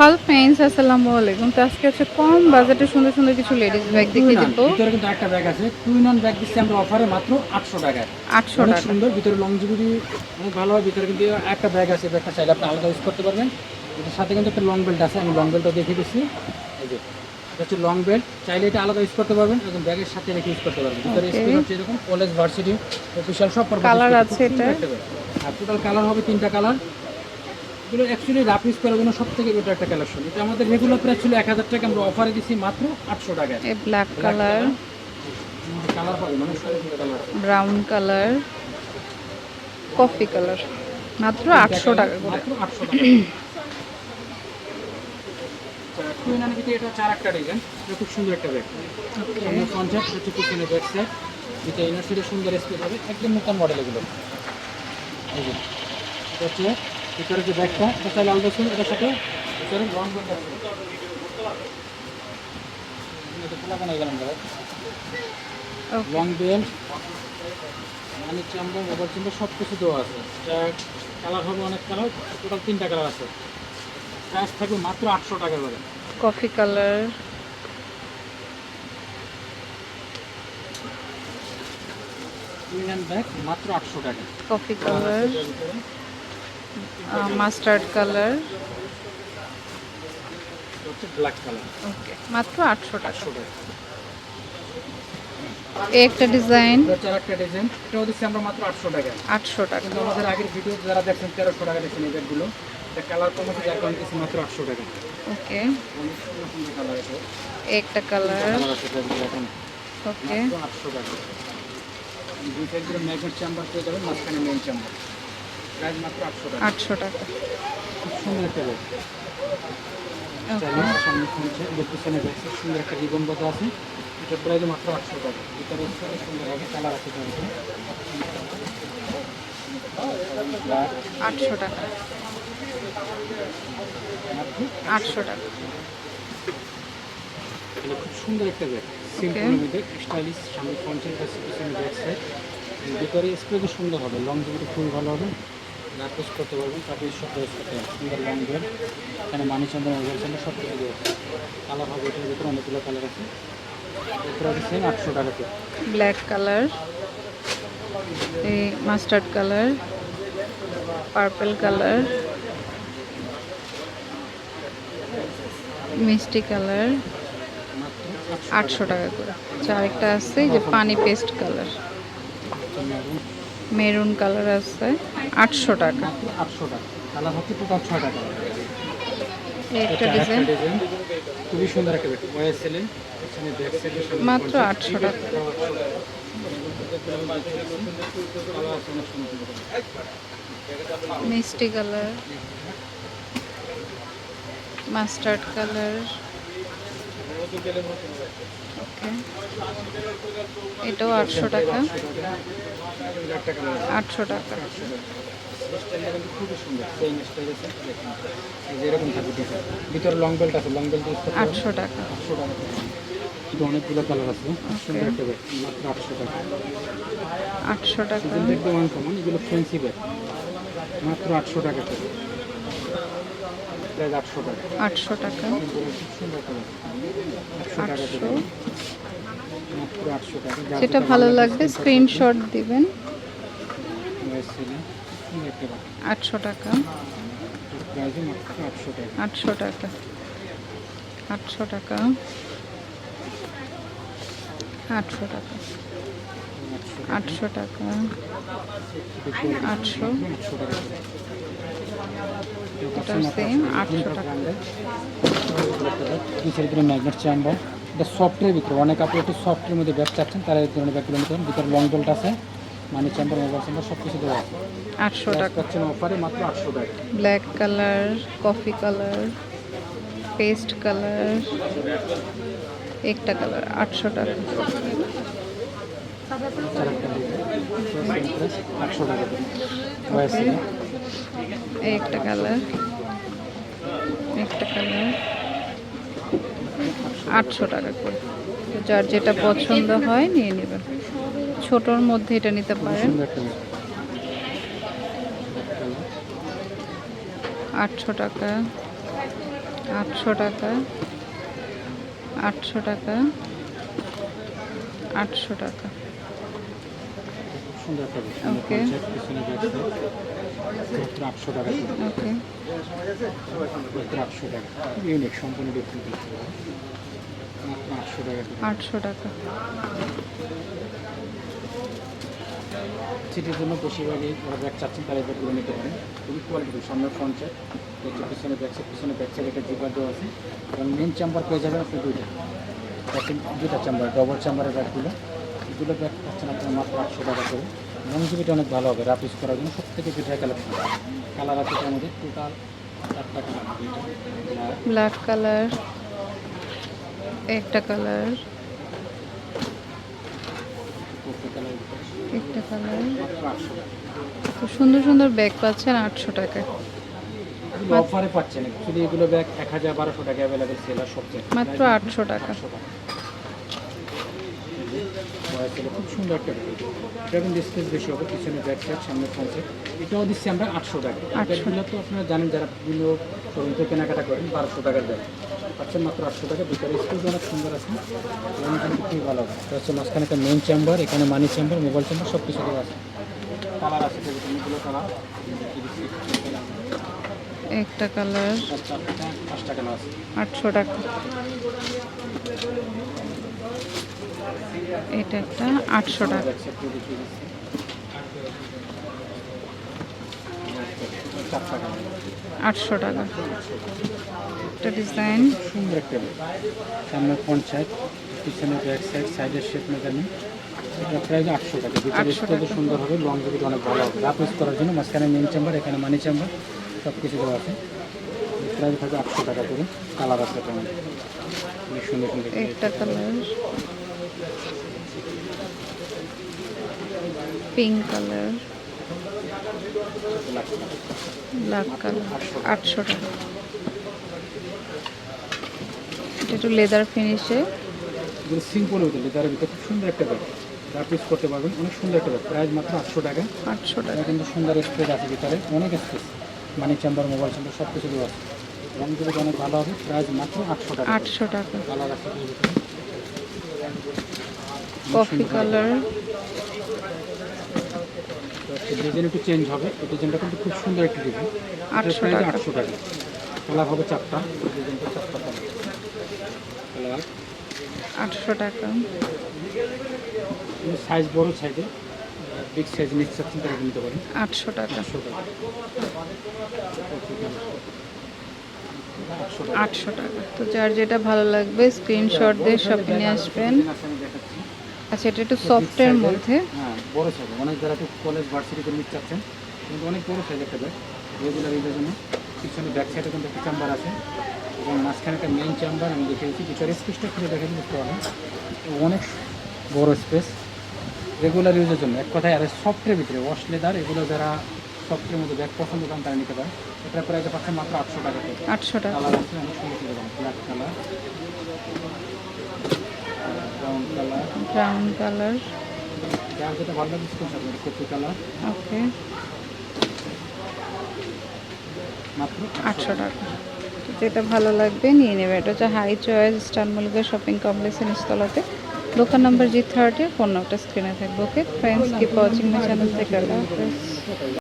হল ফ্রেন্ডস আসসালামু আলাইকুম। তো আজকে হচ্ছে কম বাজেটে সুন্দর সুন্দর কিছু লেডিস ব্যাগ দেখিয়ে দিব। ভিতরে কিন্তু একটা ব্যাগ আছে। টুইন অন ব্যাগ দিচ্ছি আমরা অফারে মাত্র আটশো টাকা আটশো অনেক টাকা। সুন্দর ভিতরে লংজিবিটি অনেক ভালো হয় ভিতরে কিন্তু একটা ব্যাগ আছে ব্যাগটা চাইলে আপনি আলাদা ইউজ করতে পারবেন। এটার সাথে কিন্তু একটা লং বেল্ট আছে আমি লং বেল্টটা দেখিয়ে দিচ্ছি। এই যে এটা হচ্ছে লং বেল্ট চাইলে এটা আলাদা ইউজ করতে পারবেন এবং ব্যাগের সাথে রেখে ইউজ করতে পারবেন। ভিতরে. স্ক্রিন হচ্ছে এরকম কলেজ ভার্সিটি অফিসিয়াল সব করতে আছে এটা? আর টোটাল কালার হবে তিনটা কালার এগুলো অ্যাকচুয়ালি রাফ ইউজ করার জন্য সব থেকে বেটার একটা কালেকশন এটা আমাদের রেগুলার প্রাইস ছিল এক হাজার টাকা আমরা অফারে দিচ্ছি মাত্র আটশো টাকায় এই ব্ল্যাক কালার কালার পাবে মানে colour brown colour coffee colour মাত্র আটশো টাকা করে। মাত্র আটশো টাকা। এটা চার একটা ডিজাইন এটা খুব সুন্দর একটা ব্যাগ কনসেপ্ট হচ্ছে পিছনে ব্যাক সাইড যেটা সাইডে সুন্দর স্পেস হবে একদম নতুন মডেল এগুলো। এই যে এটা হচ্ছে ভিতরে যে ব্যাগটা এটা চাইলে আলাদা ছিল এটার সাথে। ভিতরে okay long belt money chamber mobile chamber সব কিছু দেওয়া আছে। এটা কালার হবে অনেক কালার টোটাল তিনটা কালার আছে। প্রাইস থাকবে মাত্র আটশো টাকা করে। কফি কালার ব্যাগ মাত্র আটশো টাকা। Coffee colour mustard colour. Black colour okay মাত্র আটশো টাকা। এই একটা ডিজাইন হচ্ছে ডিজাইন এটাও দিচ্ছি আমরা মাত্র আটশো টাকা আটশো টাকা। কিন্তু আমাদের আগের ভিডিও যারা দেখছেন তেরোশো টাকা দেখছেন এই ব্যাগগুলো এটা কালার কম যার কারণে দিচ্ছি মাত্র আটশো টাকা ওকে কালার একটা কালার ওকে আটশো টাকা দুই সাইড ম্যাগনেট চেম্বার পেয়ে যাবেন মাঝখানে মেন চেম্বার আটশো টাকা। খুব সুন্দর একটা ব্যাগ সামনে শুনছে পিছনে ব্যাগ সুন্দর একটা রিবন আছে। এটা প্রাইস মাত্র আটশো টাকা। ভিতরে সুন্দর হবে কালার আছে আটশো টাকা। আটশো টাকা। এটা খুব সুন্দর একটা ব্যাগ। সিম্পল মধ্যে স্টাইলিশ সামনে কাছে পিছনে ব্যাক সাইড ভিতরে স্প্রে সুন্দর হবে লং খুবই ভালো হবে। ইউজ করতে পারবেন তারপরে সব ইউজ করতে পারবেন সুন্দর লং এখানে মানি চন্দ্র মোবাইল চন্দ্র সব কিছু দেওয়া কালার হবে এটার ভিতরে অনেকগুলো কালার আছে। এরপরে আছে সেম আটশো টাকাতে ব্ল্যাক কালার এই মাস্টার্ড কালার পার্পল কালার মিষ্টি কালার আটশো টাকা। করে। আচ্ছা আরেকটা আছে যে পানি পেস্ট কালার। মেরুন কালার আছে। আটশো টাকা। আটশো টাকা। কালার হচ্ছে টোটাল ছয় টাকা একটা ডিজাইন। খুবই সুন্দর একটা ব্যাগ। ওয়াইএসএল এখানে মাত্র আটশো টাকা। মিষ্টি কালার। Mustard colour. ওকে। এটাও আটশো টাকা। আটশো টাকা। ভিতরে লং বেল্ট আছে লং বেল্ট আটশো টাকা। আটশো টাকা। কিন্তু অনেকগুলো কালার আছে সুন্দর একটা ব্যাগ মাত্র আটশো। টাকা আটশো টাকা একদম আনকমন এগুলো ফ্যান্সি ব্যাগ মাত্র আটশো টাকা করে আটশো টাকা আটশো টাকা আটশো টাকা যেটা ভালো লাগবে স্ক্রিনশট দিবেন। আটশো টাকা। আটশো টাকা। আটশো টাকা। আটশো টাকা। আটশো টাকা। আটশো। এটা আটশো টাকা। এটা সফটের ভিতরে অনেক আপনি একটু সফটের মধ্যে ব্যাগ চাচ্ছেন তারা এই ধরনের ব্যাগগুলো নিতে ভিতরে লং বেল্ট আছে মানি চেম্বার মোবাইল চেম্বার সব কিছু দেওয়া আছে। আটশো টাকা। পাচ্ছেন অফারে মাত্র আটশো টাকা। Black colour coffee colour paste colour একটা কালার আটশো টাকা। একটা কালার একটা কালার আটশো টাকা করে। তো যার যেটা পছন্দ হয় নিয়ে নেবেন ছোটোর মধ্যে এটা নিতে পারেন। আটশো টাকা। আটশো টাকা। আটশো টাকা। আটশো টাকা। আটশো টাকা ওকে। আটশো টাকা। ইউনিক সম্পূর্ণ আটশো টাকা। সিটির জন্য বেশিরভাগই ব্যাগ চাচ্ছেন তারা ব্যাগগুলো নিতে পারেন। খুবই কোয়ালিটি সামনে পঞ্চায়েত হচ্ছে পিছনে ব্যাগ সাইড পিছনে ব্যাগ সাইড একটা জিপার দেওয়া আছে। এবং মেন চেম্বার পেয়ে যাবেন আপনি দুইটা। দুইটা চেম্বার ডবল চেম্বারের ব্যাগগুলো এগুলো ব্যাগ পাচ্ছেন আপনার মাত্র আটশো টাকা করে। লংজিবিটি অনেক ভালো হবে রাফ ইউজ করার জন্য। সব থেকে বেটার কালেকশন কালার আছে মধ্যে টোটাল চারটা কালার ব্ল্যাক কালার একটা কালার। একটা কালার। খুব সুন্দর সুন্দর ব্যাগ পাচ্ছেন আটশো টাকায়। অফারে পাচ্ছেন। অ্যাকচুয়ালি এগুলো ব্যাগ এক হাজার বারোশো টাকা অ্যাভেলেবেল সেলার সবচেয়ে। মাত্র আটশো টাকা। খুব সুন্দর একটা ব্যাগ। এটা কিন্তু স্পেস বেশি হবে পিছনে ব্যাগ সাইড সামনে ফ্রন্টে এটাও দিচ্ছি আমরা আটশো টাকা 800 ব্যাগগুলো তো আপনারা জানেন যারা বিভিন্ন শোরুম থেকে কেনাকাটা করেন বারোশো টাকার ব্যাগ। পাচ্ছেন মাত্র আটশো টাকা। ভিতরে স্পেস অনেক সুন্দর আছে এবং খুবই ভালো হবে। এটা হচ্ছে মাঝখানে একটা মেন চেম্বার এখানে মানি চেম্বার মোবাইল চেম্বার সব কিছু দেওয়া আছে। কালার আছে অনেকগুলো কালার একটা কালার পাঁচটা কালার আছে। আটশো টাকা। এটা একটা আটশো টাকা। আটশো টাকা। একটা ডিজাইন সুন্দর একটা সামনে সাইড পিছনে ব্যাক সাইড সাইডের শেপ মেকানি এটা প্রায় আটশো টাকা। ভিতরে 800 স্পেসও সুন্দর হবে লং জিবিটা অনেক ভালো হবে। রাফ ইউজ করার জন্য মাঝখানে মেন চেম্বার এখানে মানি চেম্বার সব কিছু দেওয়া আছে। প্রায় থাকবে আটশো টাকা করে। কালার আছে মধ্যে। সুন্দর সুন্দর একটা colour pink colour black colour আটশো টাকা। এটা একটু লেদার ফিনিশে এগুলো সিম্পল হতে লেদারের ভিতরে। খুব সুন্দর একটা ব্যাগ রাফ ইউজ করতে পারবেন। অনেক সুন্দর একটা ব্যাগ প্রাইস মাত্র আটশো টাকা। আটশো টাকা। কিন্তু সুন্দর স্পেস আছে ভিতরে। অনেক space money chamber mobile chamber সব কিছু দেওয়া আছে। রঙগুলো অনেক ভালো হবে। প্রাইস মাত্র আটশো টাকা। আটশো টাকা। কালার আছে কফি কালার ডিজাইন একটু চেঞ্জ হবে। এই ডিজাইনটা কিন্তু খুব সুন্দর একটা ডিজাইন আটশো টাকা। আটশো টাকা। কালার হবে চারটা। ডিজাইনটা চারটা কালার আটশো টাকা। সাইজ বড় সাইজে বিগ সাইজ নিতে চাচ্ছেন তারা নিতে পারেন আটশো টাকা। আটশো টাকা। আটশো টাকা। তো যার যেটা ভালো লাগবে স্ক্রিনশট দিয়ে শপিংয়ে আসবেন। আছে আমি দেখাচ্ছি। আচ্ছা এটা একটু সফটের মধ্যে। হ্যাঁ বড় সাইজ অনেক যারা একটু কলেজ ভার্সিটিতে নিতে চাচ্ছেন কিন্তু অনেক বড় সাইজ একটা ব্যাগ রেগুলার জন্য। পিছনে ব্যাক সাইডে কিন্তু একটা চেম্বার আছে। এবং মাঝখানে একটা মেইন চেম্বার আমি দেখে দিচ্ছি ভিতরে স্পেসটা খুলে দেখে বুঝতে পারবেন। অনেক বড় স্পেস রেগুলার ইউজের জন্য। এক কথায় আর সফটের ভিতরে ওয়াশ লেদার এগুলো যারা সফটের মধ্যে ব্যাগ পছন্দ করেন তারা নিতে পারে এটা প্রাইস পাচ্ছেন মাত্র আটশো টাকা আটশো টাকা। কালার আছে অনেক সুন্দর সুন্দর black colour brown colour brown colour যার যেটা ভালো লাগে স্ক্রিনশট কপি কালার ওকে আটশো টাকা। যেটা ভালো লাগবে নিয়ে নেবে। এটা হচ্ছে high choice star Mallika shopping কমপ্লেক্সের নিচতলাতে। দোকান নাম্বার জি থার্টি ফোন নাম্বারটা স্ক্রিনে থাকবে okay friends keep watching my channel থেকে আল্লাহ হাফেজ